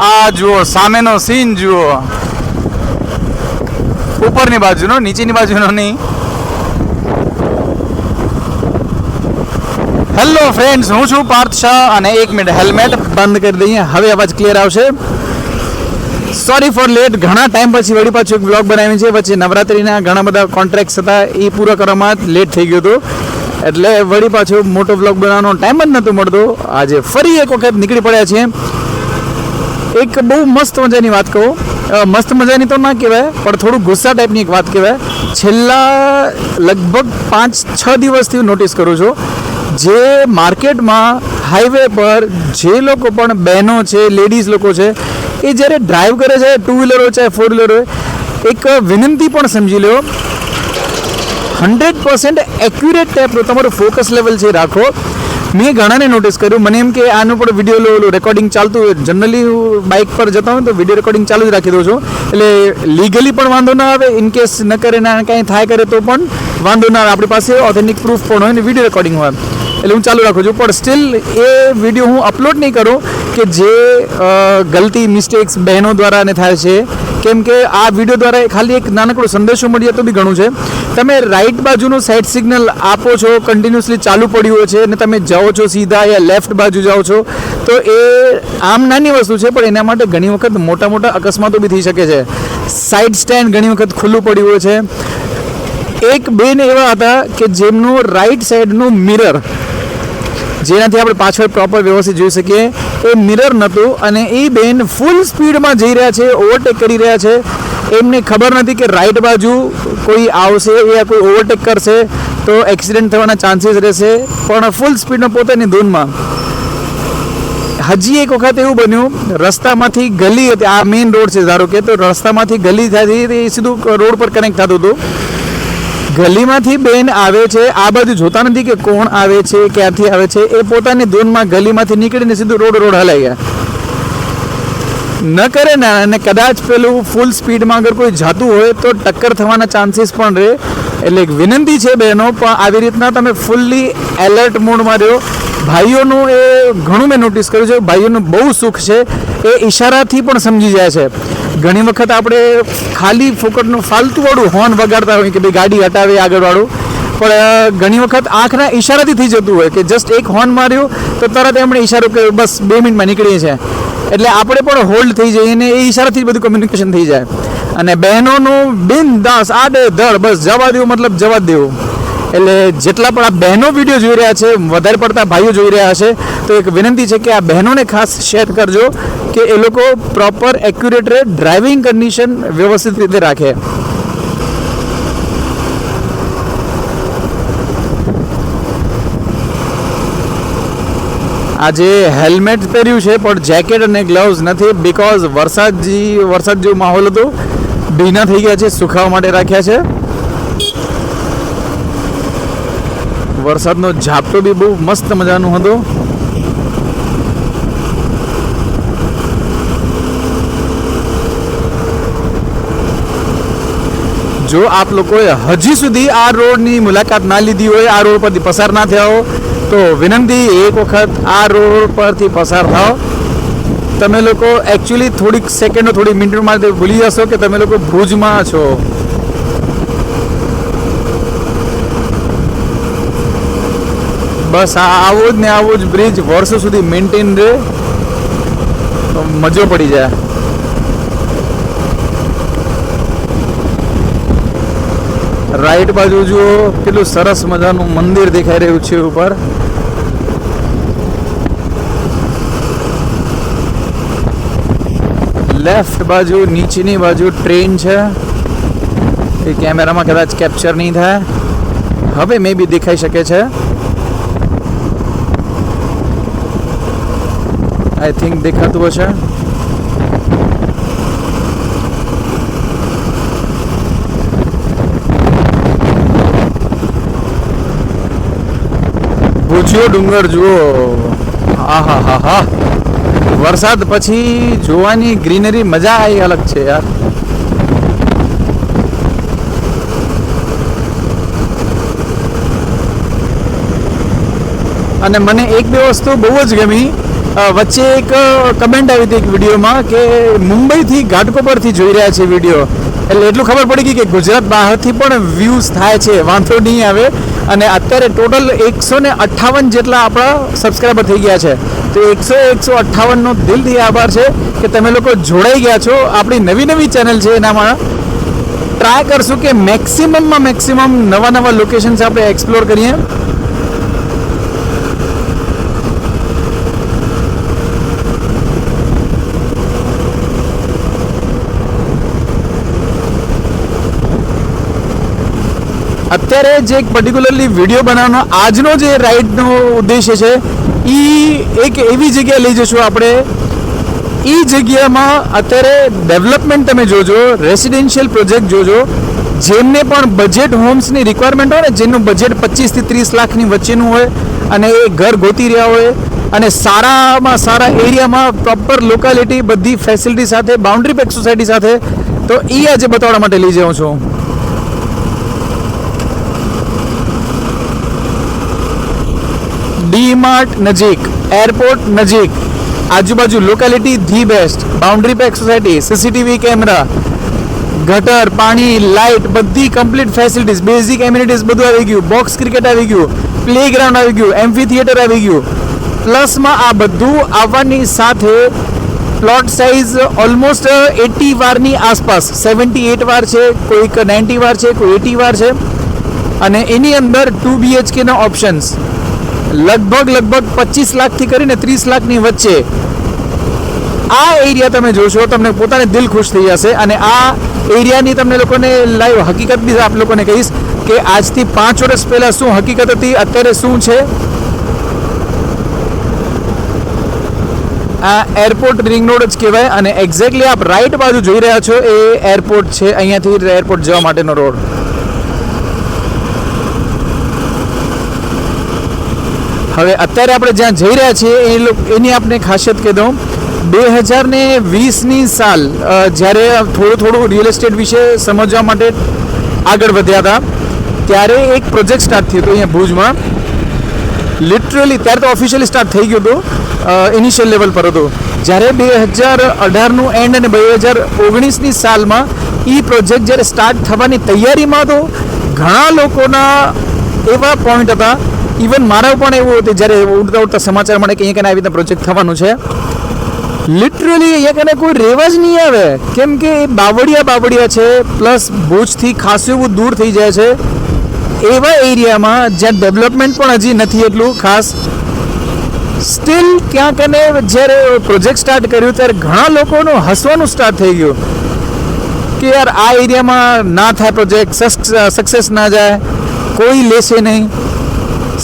આ જુઓ, સામેનો સીન જુઓ. ઉપરની બાજુનો, નીચેની બાજુનો નહીં. હેલો ફ્રેન્ડ્સ હું છું પાર્થ શાહ અને એક મિનિટ હેલ્મેટ બંધ કરી દઈએ. હવે અવાજ ક્લિયર આવશે. સોરી ફોર લેટ ઘણા ટાઈમ પછી વળી પાછું એક બ્લોગ બનાવી છે. પછી નવરાત્રિના ઘણા બધા કોન્ટ્રાક્ટ્સ હતા, એ પૂરા કરવામાં લેટ થઈ ગયું હતું. એટલે વળી પાછું મોટો બ્લોગ બનાવવાનો ટાઈમ જ નહોતો મળતો. આજે ફરી એક વખત નીકળી પડ્યા છીએ. એક બહુ મસ્ત મજાની વાત કહું. મસ્ત મજાની તો ના કહેવાય, પણ થોડું ગુસ્સા ટાઈપની એક વાત કહેવાય. છેલ્લા લગભગ પાંચ, છ દિવસથી હું નોટિસ કરું છું, જે માર્કેટમાં હાઈવે પર જે લોકો પણ બહેનો છે લેડીઝ લોકો છે, એ જ્યારે ડ્રાઈવ કરે છે ટુ વ્હીલર હોય ચાહે ફોર વ્હીલર હોય, એક વિનંતી પણ સમજી લો હંડ્રેડ પર્સન્ટ એક્યુરેટ ટાઈપનું તમારું ફોકસ લેવલ છે રાખો. મેં ઘણાને નોટિસ કર્યું. મને એમ કે આનું પણ વીડિયો રેકોર્ડિંગ ચાલતું હોય. જનરલી હું બાઇક પર જતા હોય તો વીડિયો રેકોર્ડિંગ ચાલુ જ રાખી દઉં છું. એટલે લીગલી પણ વાંધો ના આવે. ઇન કેસ ન કરે, ના કાંઈ થાય, કરે તો પણ વાંધો ના આવે. આપણી પાસે ઓથેન્ટિક પ્રૂફ પણ હોય ને વીડિયો રેકોર્ડિંગ હોય. એટલે હું ચાલુ રાખું છું. પણ સ્ટીલ એ વીડિયો હું અપલોડ નહીં કરું કે જે ગલતી મિસ્ટેક્સ બહેનો દ્વારા ને થાય છે. કેમ કે આ વીડિયો દ્વારા ખાલી એક નાનકડો સંદેશો મળી જાય તો બી ઘણું છે. તમે રાઈટ બાજુનું સાઇડ સિગ્નલ આપો છો કન્ટિન્યુઅસલી ચાલુ પડ્યું હોય છે, અને તમે જાઓ છો સીધા યા લેફ્ટ બાજુ જાઓ છો, તો એ આમ નાની વસ્તુ છે, પણ એના માટે ઘણી વખત મોટા મોટા અકસ્માતો બી થઈ શકે છે. સાઇડ સ્ટેન્ડ ઘણી વખત ખુલ્લું પડ્યું હોય છે. એક બેન એવા હતા કે જેમનું રાઈટ સાઈડનું મિરર જેનાથી આપણે પાછળ પ્રોપર વ્યવસ્થિત જોઈ શકીએ. એ મિરર નહોતું અને એ બેન ફૂલ સ્પીડમાં જઈ રહ્યા છે ઓવરટેક કરી રહ્યા છે. એમને ખબર નથી કે રાઈટ બાજુ કોઈ આવશે યા કોઈ ઓવરટેક કરશે તો એક્સિડન્ટ થવાના ચાન્સીસ રહેશે, પણ ફૂલ સ્પીડમાં પોતાની ધૂનમાં. હજી એક વખત એવું બન્યું, રસ્તામાંથી ગલી હતી, આ મેઇન રોડ છે ધારો કે, તો રસ્તામાંથી ગલી થતી સીધું રોડ પર કનેક્ટ થતું હતું. ગલીમાંથી બેન આવે છે. આ બાજુ જોતા નથી કે કોણ આવે છે, ક્યાંથી આવે છે. એ પોતાની ધૂનમાં ગલીમાંથી નીકળીને સીધું રોડ રોડ હલાઈ ગયા. ન કરે ને, અને કદાચ પેલું ફૂલ સ્પીડમાં અગર કોઈ જાતું હોય તો ટક્કર થવાના ચાન્સીસ પણ રહે. એટલે એક વિનંતી છે બહેનો, પણ આવી રીતના તમે ફૂલ્લી એલર્ટ મોડમાં રહ્યો. ભાઈઓનું એ ઘણું મેં નોટિસ કર્યું છે. ભાઈઓનું બહુ સુખ છે. એ ઈશારાથી પણ સમજી જાય છે. ઘણી વખત આપણે ખાલી ફોકટનું ફાલતુવાળું હોર્ન વગાડતા હોય કે ભાઈ ગાડી હટાવે આગળવાળું. પણ ઘણી વખત આંખના ઈશારાથી થઈ જતું હોય કે જસ્ટ એક હોર્ન માર્યો તો તરત એમણે ઈશારો કર્યો, બસ બે મિનિટમાં નીકળીએ છીએ. એટલે આપણે પણ હોલ્ડ થઈ જઈએ અને એ ઈશારાથી બધું કમ્યુનિકેશન થઈ જાય. અને બહેનોનું બિનદાસ આડે ધડ બસ જવા દેવું મતલબ જવા દેવું. એટલે જેટલા પણ આ બહેનો વીડિયો જોઈ રહ્યા છે, વધારે પડતા ભાઈઓ જોઈ રહ્યા હશે તો એક વિનંતી છે કે આ બહેનોને ખાસ શેર કરજો કે એ લોકો પ્રોપર એક્યુરેટ ડ્રાઇવિંગ કન્ડિશન વ્યવસ્થિત રીતે રાખે. આજે હેલ્મેટ પહેર્યું છે, પણ જેકેટ અને ગ્લવ્સ નથી બિકોઝ વરસાદ વરસાદ જેવો માહોલ હતો. ભીના થઈ ગયા છે, સુખાવા માટે રાખ્યા છે. વરસાદનો ઝાપટો બી બહુ મસ્ત મજાનું હતું. જો આપ લોકોએ હજી સુધી આ રોડની મુલાકાત ના લીધી હોય, આ રોડ પરથી પસાર ના થયા હો, તો વિનંતી એક વખત આ રોડ પરથી પસાર થાઓ. તમે લોકો એકચ્યુઅલી થોડીક સેકન્ડો થોડી મિનિટ ભૂલી જશો કે તમે લોકો ભુજમાં છો. બસ આ આવો જ ને આવો જ બ્રિજ વર્ષો સુધી મેન્ટેન રહે. મજો પડી જાય. રાઈટ બાજુ જુઓ, કેટલું સરસ મજાનું મંદિર દેખાઈ રહ્યું છે ઉપર. લેફ્ટ બાજુ, નીચેની બાજુ ટ્રેન છે. એ કેમેરામાં કદાચ કેપ્ચર નહીં થાય. હવે મે બી દેખાઈ શકે છે. આઈ થિંક દેખાતું હશે. ભૂજ્યો ડુંગર, જુઓ. આહા હા હા વરસાદ પછી જોવાની ગ્રીનરી મજા આવી અલગ છે યાર. અને મને એક બે વસ્તુ બહુ જ ગમી. વચ્ચે એક કમેન્ટ આવી હતી એક વિડીયોમાં કે મુંબઈથી ઘાટકોપરથી જોઈ રહ્યા છે વીડિયો. એટલે એટલું ખબર પડી ગઈ કે ગુજરાત બહારથી પણ વ્યૂઝ થાય છે. વાંધો નહીં આવે. અને અત્યારે ટોટલ એકસો ને અઠ્ઠાવન જેટલા આપણા સબસ્ક્રાઈબર થઈ ગયા છે. તો એકસો એકસો અઠ્ઠાવનનો દિલથી આભાર છે કે તમે લોકો જોડાઈ ગયા છો. આપણી નવી નવી ચેનલ છે એનામાં ટ્રાય કરશું કે મેક્સિમમમાં મેક્સિમમ નવા નવા લોકેશન્સ આપણે એક્સપ્લોર કરીએ. અત્યારે જે એક પર્ટિક્યુલરલી વીડિયો બનાવવાનો આજનો જે રાઈડનો ઉદ્દેશ્ય છે એ એક એવી જગ્યાએ લઈ જશું આપણે. એ જગ્યામાં અત્યારે ડેવલપમેન્ટ તમે જોજો રેસિડેન્શિયલ પ્રોજેક્ટ જોજો, જેમને પણ બજેટ હોમ્સની રિક્વાયરમેન્ટ હોય ને, જેનું બજેટ પચીસથી ત્રીસ લાખની વચ્ચેનું હોય, અને એ ઘર ગોતી રહ્યા હોય, અને સારામાં સારા એરિયામાં પ્રોપર લોકાલિટી બધી ફેસિલિટી સાથે બાઉન્ડ્રી પેક સોસાયટી સાથે, તો એ આજે બતાવવા માટે લઈ જાઉં છું. ડી માર્ટ નજીક, એરપોર્ટ નજીક, આજુબાજુ locality the best boundary pack society CCTV camera ગટર, પાણી લાઇટ બધી કમ્પ્લીટ ફેસિલિટીઝ બેઝિક એમ્યુનિટીઝ બધું આવી ગયું બોક્સ ક્રિકેટ આવી ગયું પ્લે ગ્રાઉન્ડ આવી ગયું એમ્ફી થિયેટર આવી ગયું. પ્લસમાં આ બધું આવવાની સાથે પ્લોટ સાઇઝ ઓલમોસ્ટ એટી વારની આસપાસ સેવન્ટી એટ વાર છે, કોઈક નાઇન્ટી વાર છે, કોઈ એટી વાર છે. અને એની અંદર ટુ બીએચકેના ઓપ્શન્સ લગભગ લગભગ પચીસ લાખથી કરીને ત્રીસ લાખની વચ્ચે આ એરિયા તમે જોશો, તમને પોતાને દિલ ખુશ થઈ જશે અને આ એરિયાની તમને લોકોને લાઈવ હકીકત બી આપ લોકોને કહીશ કે આજથી પાંચ વર્ષ પહેલાં શું હકીકત હતી, અત્યારે શું છે? આ એરપોર્ટ રિંગ રોડ જ કહેવાય અને એક્ઝેક્ટલી આપ રાઈટ બાજુ જોઈ રહ્યા છો, એ એરપોર્ટ છે, અહીંયાથી એરપોર્ટ જવા માટેનો રોડ હવે અત્યારે આપણે જ્યાં જઈ રહ્યા છીએ, એ એની આપણે ખાસિયત કહી દઉં. બે હજાર ને વીસની સાલ જ્યારે થોડું થોડું રિયલ એસ્ટેટ વિશે સમજવા માટે આગળ વધ્યા હતા, ત્યારે એક પ્રોજેક્ટ સ્ટાર્ટ થયો હતો અહીંયા ભુજમાં. લિટરલી ત્યારે તો ઓફિશિયલી સ્ટાર્ટ થઈ ગયું હતું ઇનિશિયલ લેવલ પર હતું. જ્યારે બે હજાર અઢારનું એન્ડ અને બે હજાર ઓગણીસની સાલમાં એ પ્રોજેક્ટ જ્યારે સ્ટાર્ટ થવાની તૈયારીમાં તો ઘણા લોકોના એવા પોઈન્ટ હતા ઇવન મારા પણ એવું હતું, જ્યારે ઉડતા ઉડતા સમાચાર મળે કે અહીંયા કને આવી રીતે પ્રોજેક્ટ થવાનું છે. લિટરલી અહીંયા કને કોઈ રહેવા જ નહીં આવે. કેમ કે એ બાવળિયા બાવળિયા છે પ્લસ ભુજથી ખાસું એવું દૂર થઈ જાય છે. એવા એરિયામાં જ્યાં ડેવલપમેન્ટ પણ હજી નથી એટલું ખાસ. સ્ટીલ ક્યાંક અને જ્યારે પ્રોજેક્ટ સ્ટાર્ટ કર્યું, ત્યારે ઘણા લોકોનું હસવાનું સ્ટાર્ટ થઈ ગયું. કે યાર, આ એરિયામાં ના થાય પ્રોજેક્ટ સક્સેસ ના જાય. કોઈ લેશે નહીં.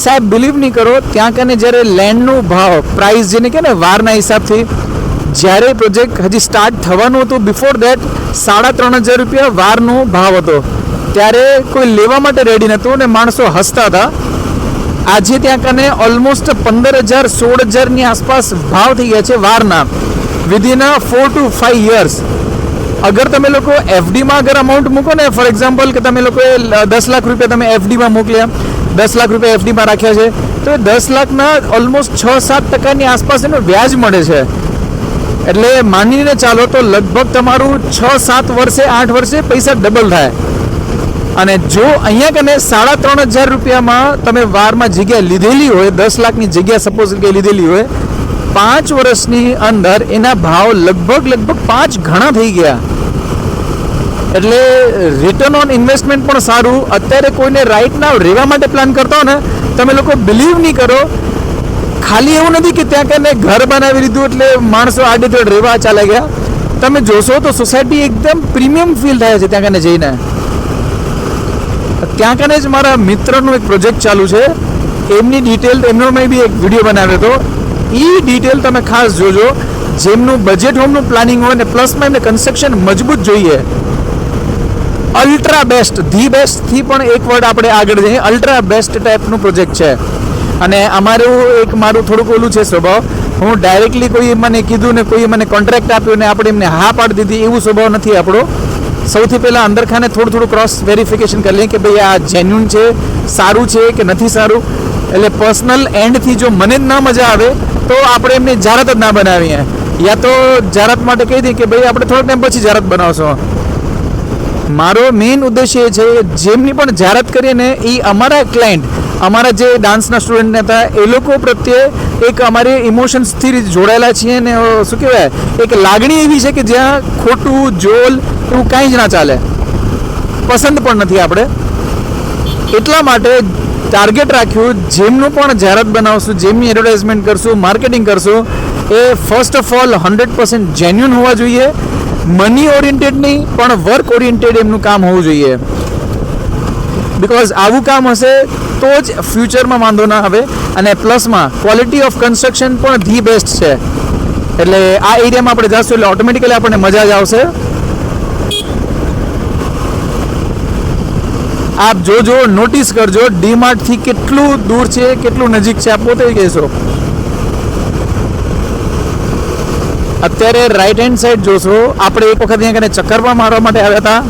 સાહેબ બિલીવ નહીં કરો, ત્યાં કને જ્યારે લેન્ડનો ભાવ પ્રાઇસ જેને કહે ને, વારના હિસાબથી, જ્યારે પ્રોજેક્ટ હજી સ્ટાર્ટ થવાનું હતું બિફોર દેટ સાડા ત્રણ હજાર રૂપિયા વારનો ભાવ હતો. ત્યારે કોઈ લેવા માટે રેડી નહોતું અને માણસો હસતા હતા. આજે ત્યાં કને ઓલમોસ્ટ પંદર હજાર, સોળ હજારની આસપાસ ભાવ થઈ ગયા છે વારના within four to five years અગર તમે લોકો એફડીમાં અગર અમાઉન્ટ મૂકો ને ફોર એક્ઝામ્પલ કે તમે લોકોએ દસ લાખ રૂપિયા તમે એફડીમાં મોકલ્યા દસ લાખ રૂપિયા એફડીમાં રાખ્યા છે. તો એ દસ લાખના ઓલમોસ્ટ છ સાત ટકાની આસપાસ એનું વ્યાજ મળે છે. એટલે માનીને ચાલો તો લગભગ તમારું છ સાત વર્ષે આઠ વર્ષે પૈસા ડબલ થાય. અને જો અહીંયા કને સાડા ત્રણ હજાર રૂપિયામાં તમે વારમાં જગ્યા લીધેલી હોય, દસ લાખની જગ્યા સપોઝ કે લીધેલી હોય, પાંચ વર્ષની અંદર એના ભાવ લગભગ લગભગ પાંચ ઘણા થઈ ગયા. એટલે રિટર્ન ઓન ઇન્વેસ્ટમેન્ટ પણ સારું. અત્યારે કોઈને રાઈટ ના રહેવા માટે પ્લાન કરતા હો ને, તમે લોકો બિલીવ નહીં કરો. ખાલી એવું નથી કે ત્યાં કને ઘર બનાવી લીધું એટલે માણસો આડેધડ રહેવા ચાલે ગયા. તમે જોશો તો સોસાયટી એકદમ પ્રીમિયમ ફીલ થાય છે ત્યાં કને જઈને. ત્યાં કને જ મારા મિત્રનો એક પ્રોજેક્ટ ચાલુ છે. એમની ડિટેલ એમનો મેં બી એક વીડિયો બનાવ્યો હતો. એ ડિટેલ તમે ખાસ જોજો. જેમનું બજેટ હોમનું પ્લાનિંગ હોય ને પ્લસમાં એમને કન્સ્ટ્રક્શન મજબૂત જોઈએ. અલ્ટ્રા બેસ્ટ ધી બેસ્ટથી પણ એક વર્ડ આપણે આગળ જઈએ. અલ્ટ્રા બેસ્ટ ટાઈપનું પ્રોજેક્ટ છે. અને અમારું એક મારું થોડુંક ઓલું છે સ્વભાવ. હું ડાયરેક્ટલી કોઈ મને કીધું ને કોઈ મને કોન્ટ્રાક્ટ આપ્યો ને આપણે એમને હા પાડી દીધી, એવું સ્વભાવ નથી આપણો. સૌથી પહેલાં અંદરખાને થોડું થોડું ક્રોસ વેરિફિકેશન કરી લઈએ કે ભાઈ આ જેન્યુન છે, સારું છે કે નથી સારું. એટલે પર્સનલ એન્ડથી જો મને જ ના મજા આવે, તો આપણે એમને જાહેરાત જ ના બનાવીએ. યા તો જાહેરાત માટે કહી દઈએ કે ભાઈ આપણે થોડા ટાઈમ પછી જાહેરાત બનાવશો. મારો મેઇન ઉદ્દેશ્ય એ છે, જેમની પણ જાહેરાત કરીએ ને એ અમારા ક્લાયન્ટ અમારા જે ડાન્સના સ્ટુડન્ટ હતા, એ લોકો પ્રત્યે એક અમારી ઇમોશન્સથી જોડાયેલા છીએ ને શું કહેવાય, એક લાગણી એવી છે કે જ્યાં ખોટું, જોલ, એવું કાંઈ જ ના ચાલે. પસંદ પણ નથી આપણે. એટલા માટે ટાર્ગેટ રાખ્યું, જેમનું પણ જાહેરાત બનાવશું, જેમની એડવર્ટાઇઝમેન્ટ કરશું માર્કેટિંગ કરશું, એ first of all hundred percent genuine હોવા જોઈએ. મની ઓરિએન્ટેડ નહીં, પણ વર્ક ઓરિએન્ટેડ એમનું કામ હોવું જોઈએ. બિકોઝ આવું કામ હશે તો જ ફ્યુચરમાં વાંધો ના આવે અને પ્લસમાં ક્વોલિટી ઓફ કન્સ્ટ્રક્શન પણ ધી બેસ્ટ છે. એટલે આ એરિયામાં આપણે જઈશું એટલે ઓટોમેટિકલી આપણને મજા જ આવશે. આપ જોજો નોટિસ કરજો ડીમાર્ટથી કેટલું દૂર છે, કેટલું નજીક છે, આપ પોતે કહેશો. અત્યારે રાઈટ હેન્ડ સાઈડ જોશો. આપણે એક વખત અહીંયા કને ચક્કર પણ મારવા માટે આવ્યા હતા.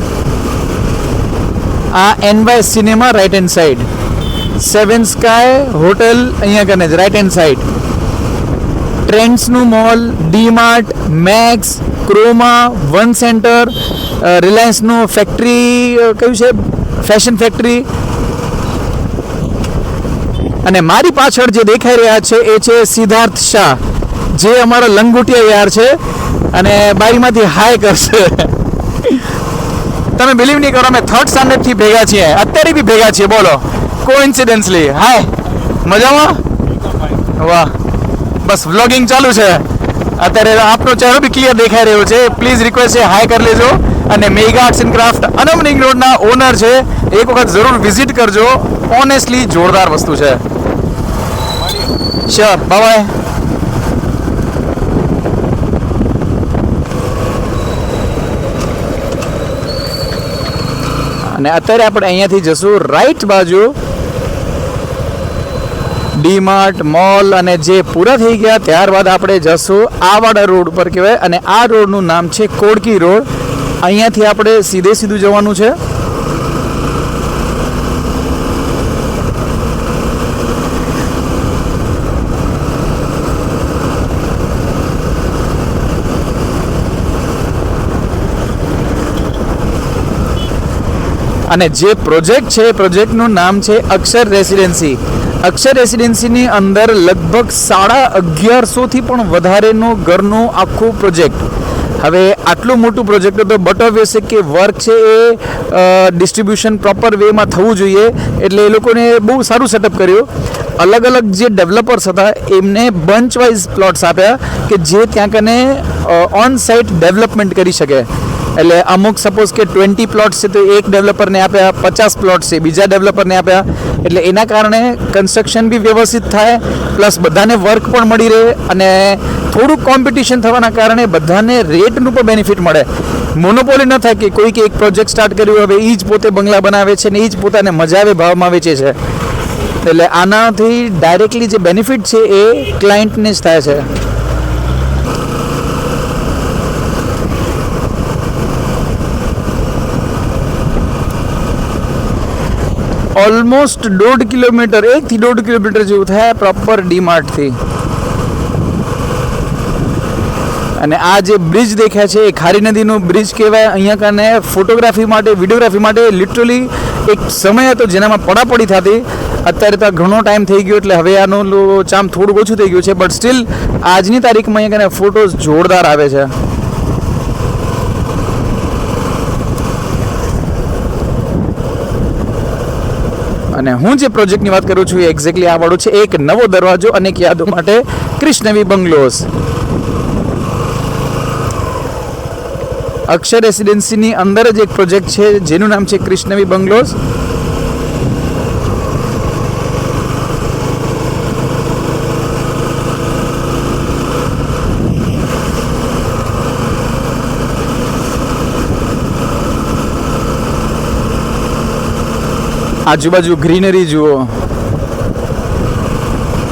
આ NY cinema right hand side seven sky hotel અહીંયા કને right hand side ટ્રેન્ડ્સનું mall DMart Max Croma one centre રિલાયન્સનું factory કયું છે? ફેશન ફેક્ટરી અને મારી પાછળ જે દેખાઈ રહ્યા છે એ છે સિદ્ધાર્થ શાહ. જે અમારો લંગુટિયા યાર છે અને બારીમાંથી હાય કરશે. તમે બિલીવ નહીં કરો, અમે થર્ડ સ્ટાન્ડર્ડથી ભેગા છીએ. અત્યારે બી ભેગા છીએ, બોલો. કોઇન્સિડન્સલી હાય મજામાં? વાહ. બસ વ્લોગિંગ ચાલુ છે. અત્યારે આપનો ચહેરો બી ક્લિયર દેખાઈ રહ્યો છે. પ્લીઝ રિક્વેસ્ટ છે હાય કરી લેજો. અને મેગા આર્ટ્સ એન્ડ ક્રાફ્ટ અનમનિંગ રોડના ઓનર છે. એક વખત જરૂર વિઝિટ કરજો. ઓનેસ્ટલી જોરદાર વસ્તુ છે. શ્યોર બાય અને અત્યારે આપણે અહીંયાથી જશું રાઈટ બાજુ. ડીમાર્ટ મોલ અને જે પૂરા થઈ ગયા, ત્યારબાદ આપણે જશું આવાડા રોડ ઉપર કહેવાય, અને આ રોડનું નામ છે કોડકી રોડ. અહીંયાથી આપણે સીધે સીધું જવાનું છે. અને જે પ્રોજેક્ટ છે, એ પ્રોજેક્ટનું નામ છે અક્ષર રેસિડેન્સી. અક્ષર રેસિડેન્સીની અંદર લગભગ સાડા અગિયારસોથી પણ વધારેનો ઘરનો આખો પ્રોજેક્ટ. હવે આટલું મોટું પ્રોજેક્ટ તો બટ ઓબ્વિયસ છે કે વર્ક છે એ ડિસ્ટ્રીબ્યુશન પ્રોપર વેમાં થવું જોઈએ. એટલે એ લોકોને બહુ સારું સેટઅપ કર્યું. અલગ અલગ જે ડેવલપર્સ હતા, એમને બંચ વાઇઝ પ્લોટ્સ આપ્યા કે જે ત્યાં કને ઓન સાઇટ ડેવલપમેન્ટ કરી શકે. એટલે અમુક સપોઝ કે ટ્વેન્ટી પ્લોટ્સ છે તો એક ડેવલપરને આપ્યા, પચાસ પ્લોટ છે, બીજા ડેવલપરને આપ્યા. એટલે એના કારણે કન્સ્ટ્રક્શન બી વ્યવસ્થિત થાય પ્લસ બધાને વર્ક પણ મળી રહે અને થોડુંક કોમ્પિટિશન થવાના કારણે બધાને રેટનું પણ બેનિફિટ મળે. મોનોપોલી ન થાય કે કોઈકે એક પ્રોજેક્ટ સ્ટાર્ટ કર્યું હવે એ જ પોતે બંગલા બનાવે છે ને એ જ પોતાને મજા આવે ભાવમાં વેચે છે. એટલે આનાથી ડાયરેક્ટલી જે બેનિફિટ છે એ ક્લાયન્ટને જ થાય છે. ઓલમોસ્ટ દોઢ કિલોમીટર, એકથી દોઢ કિલોમીટર જેવું થાય પ્રોપર ડીમાર્ટથી અને આ જે બ્રિજ દેખ્યા છે, એ ખારી નદીનો બ્રિજ કહેવાય. અહીંયા કને ફોટોગ્રાફી માટે વિડીયોગ્રાફી માટે લિટરલી એક સમય હતો જેનામાં પડાપડી થતી. અત્યારે તો ઘણો ટાઈમ થઈ ગયો એટલે હવે આનું ચામ થોડુંક ઓછું થઈ ગયું છે બટ સ્ટીલ આજની તારીખમાં અહીંયા કાને ફોટોઝ જોરદાર આવે છે. અને હું જે પ્રોજેક્ટની વાત કરું છું એ એક્ઝેક્ટલી આ વાળું છે. એક નવો દરવાજો અનેક યાદો માટે કૃષ્ણવી બંગલોઝ. અક્ષર રેસિડેન્સીની અંદર જ એક પ્રોજેક્ટ છે, જેનું નામ છે કૃષ્ણવી બંગલોઝ. આજુબાજુ ગ્રીનરી જુઓ.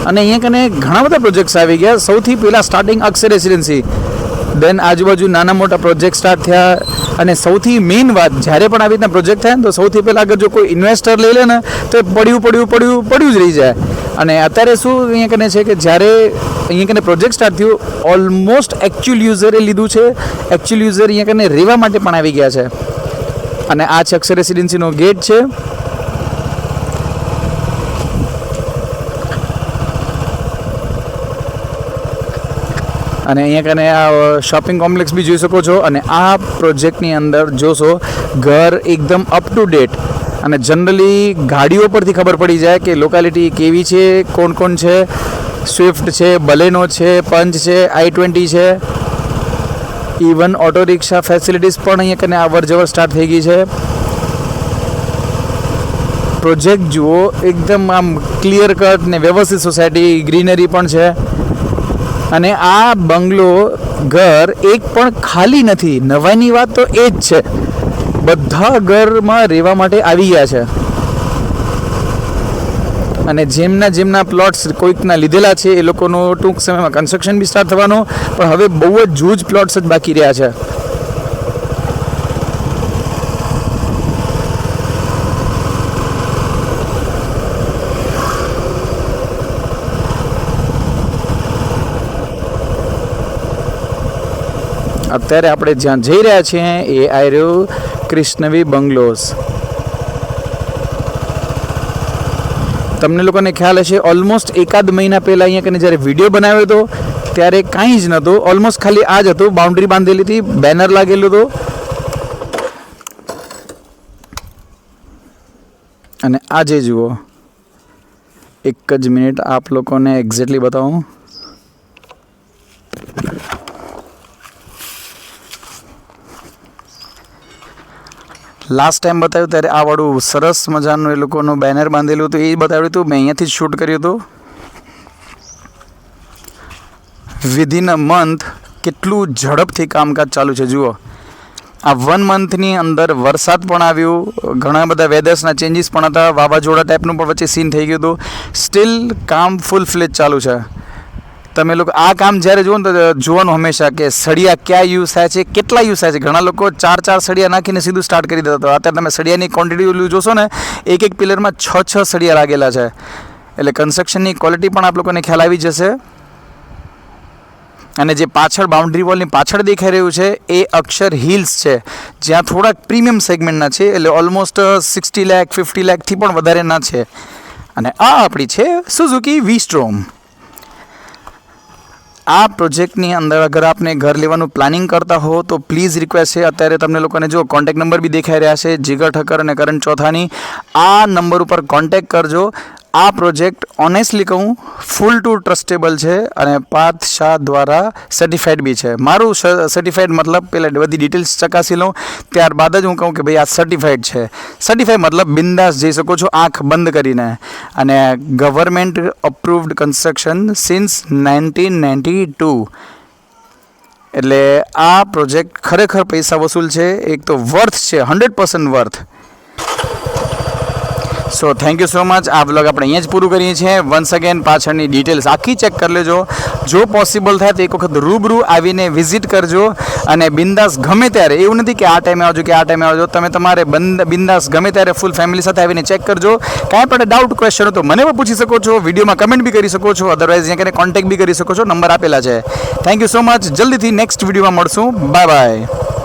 અને અહીંયા કને ઘણા બધા પ્રોજેક્ટ્સ આવી ગયા. સૌથી પહેલાં સ્ટાર્ટિંગ અક્ષર રેસિડેન્સી દેન આજુબાજુ નાના મોટા પ્રોજેક્ટ સ્ટાર્ટ થયા અને સૌથી મેઇન વાત, જ્યારે પણ આવી રીતના પ્રોજેક્ટ થાય ને તો સૌથી પહેલાં આગળ જો કોઈ ઇન્વેસ્ટર લઈ લે ને, તો એ પડ્યું પડ્યું પડ્યું પડ્યું જ રહી જાય. અને અત્યારે શું અહીંયા કને છે કે જ્યારે અહીંયા કને પ્રોજેક્ટ સ્ટાર્ટ થયો ઓલમોસ્ટ એકચ્યુઅલ યુઝરે લીધું છે. એકચ્યુઅલ યુઝર અહીંયા કને રહેવા માટે પણ આવી ગયા છે. અને આ છે અક્ષર રેસિડેન્સીનો ગેટ છે. અને અહીંયા કને આ શોપિંગ કોમ્પ્લેક્સ બી જોઈ શકો છો. અને આ પ્રોજેક્ટની અંદર જોશો, ઘર એકદમ અપ ટુ ડેટ અને જનરલી ગાડીઓ પરથી ખબર પડી જાય કે લોકાલિટી કેવી છે, કોણ કોણ છે સ્વિફ્ટ છે બલેનો છે પંચ છે આઈ ટ્વેન્ટી છે. ઇવન ઓટો રિક્ષા ફેસિલિટીઝ પણ અહીંયા કને અવર જવર સ્ટાર્ટ થઈ ગઈ છે. પ્રોજેક્ટ જુઓ, એકદમ આમ ક્લિયર કટ ને વ્યવસ્થિત સોસાયટી ગ્રીનરી પણ છે. અને આ બંગલો ઘર એક પણ ખાલી નથી. નવાઈની વાત તો એ જ છે. બધા ઘરમાં રહેવા માટે આવી ગયા છે. અને જેમના જેમના પ્લોટ્સ કોઈકના લીધેલા છે, એ લોકોનો ટૂંક સમયમાં કન્સ્ટ્રક્શન બી સ્ટાર્ટ થવાનો, પણ હવે બહુ જ જૂજ પ્લોટ્સ જ બાકી રહ્યા છે. અત્યારે આપણે જ્યાં જઈ રહ્યા છીએ, એ આર્યો કૃષ્ણવી બંગલોઝ. તમને લોકોને ખ્યાલ હશે ઓલમોસ્ટ એકાદ મહિના પહેલાં અહીંયા કને જ્યારે વીડિયો બનાવ્યો હતો, ત્યારે કાંઈ જ નહોતું. ઓલમોસ્ટ ખાલી આ જ હતું બાઉન્ડ્રી બાંધેલી હતી બેનર લાગેલું હતું. અને આજે જુઓ, એક જ મિનિટ આપ લોકોને એક્ઝેક્ટલી બતાવું. લાસ્ટ ટાઈમ બતાવ્યું ત્યારે આ વાળું સરસ મજાનું એ લોકોનું બેનર બાંધેલું હતું, એ બતાવ્યું હતું, મેં અહીંયાથી જ શૂટ કર્યું હતું. વિધિન અ મંથ કેટલું ઝડપથી કામકાજ ચાલુ છે, જુઓ. આ વન મંથની અંદર વરસાદ પણ આવ્યો, ઘણા બધા વેધર્સના ચેન્જીસ પણ હતા, વાવાઝોડા ટાઈપનું પણ વચ્ચે સીન થઈ ગયું હતું. સ્ટીલ કામ ફૂલ ફ્લેજ ચાલુ છે. તમે લોકો આ કામ જ્યારે જુઓ ને તો જોવાનું હંમેશા કે સળિયા ક્યાં યુઝ થાય છે, કેટલા યુઝ થાય છે. ઘણા લોકો ચાર ચાર સળિયા નાખીને સીધું સ્ટાર્ટ કરી દેતા હતા. અત્યારે તમે સળિયાની ક્વોન્ટિટી જોશો ને, એક એક પિલરમાં છ છ સળિયા લાગેલા છે. એટલે કન્સ્ટ્રક્શનની ક્વોલિટી પણ આપ લોકોને ખ્યાલ આવી જશે. અને જે પાછળ બાઉન્ડ્રી વોલની પાછળ દેખાઈ રહ્યું છે, એ અક્ષર હિલ્સ છે. જ્યાં થોડાક પ્રીમિયમ સેગમેન્ટના છે, એટલે ઓલમોસ્ટ સિક્સટી લેખ ફિફ્ટી લેખથી પણ વધારેના છે. અને આ આપણી છે સુઝુકી વી સ્ટ્રોમ આ પ્રોજેક્ટની અંદર અગર આપને ઘર લેવાનું પ્લાનિંગ કરતા હો, તો પ્લીઝ રિક્વેસ્ટ છે. અત્યારે તમને લોકોને જો કોન્ટેક નંબર બી દેખાઈ રહ્યા છે. જીગર ઠક્કર અને કરણ ચોથાની આ નંબર ઉપર કોન્ટેક કરજો. આ પ્રોજેક્ટ ઓનેસ્ટલી કહું ફૂલ ટુ ટ્રસ્ટેબલ છે અને પાર્થ શાહ દ્વારા સર્ટિફાઈડ બી છે. મારું સર્ટિફાઈડ મતલબ પહેલાં બધી ડિટેલ્સ ચકાસી લઉં, ત્યારબાદ જ હું કહું કે ભાઈ આ સર્ટિફાઈડ છે. સર્ટિફાઈડ મતલબ બિંદાસ જઈ શકો છો, આંખ બંધ કરીને. અને government approved construction since nineteen ninety two એટલે આ પ્રોજેક્ટ ખરેખર પૈસા વસૂલ છે, એક તો વર્થ છે hundred percent worth so thank you so much આ બ્લોગ આપણે અહીંયા જ પૂરું કરીએ છીએ. વન્સ અગેન પાછળની ડિટેલ્સ આખી ચેક કરી લેજો. જો પોસિબલ થાય તો એક વખત રૂબરૂ આવીને વિઝિટ કરજો. અને બિંદાસ ગમે ત્યારે, એવું નથી કે આ ટાઈમે આવજો કે આ ટાઈમે આવજો. તમે તમારે બંદ, બિંદાસ ગમે ત્યારે ફૂલ ફેમિલી સાથે આવીને ચેક કરજો. કાંઈ પણ ડાઉટ ક્વેશ્ચન હોય તો મને પણ પૂછી શકો છો. વિડીયોમાં કમેન્ટ બી કરી શકો છો. અદરવાઇઝ અહીંયા કરીને કોન્ટેક્ટ બી કરી શકો છો. નંબર આપેલા છે. થેન્ક યુ સો મચ જલ્દીથી નેક્સ્ટ વિડીયોમાં મળશું. Bye bye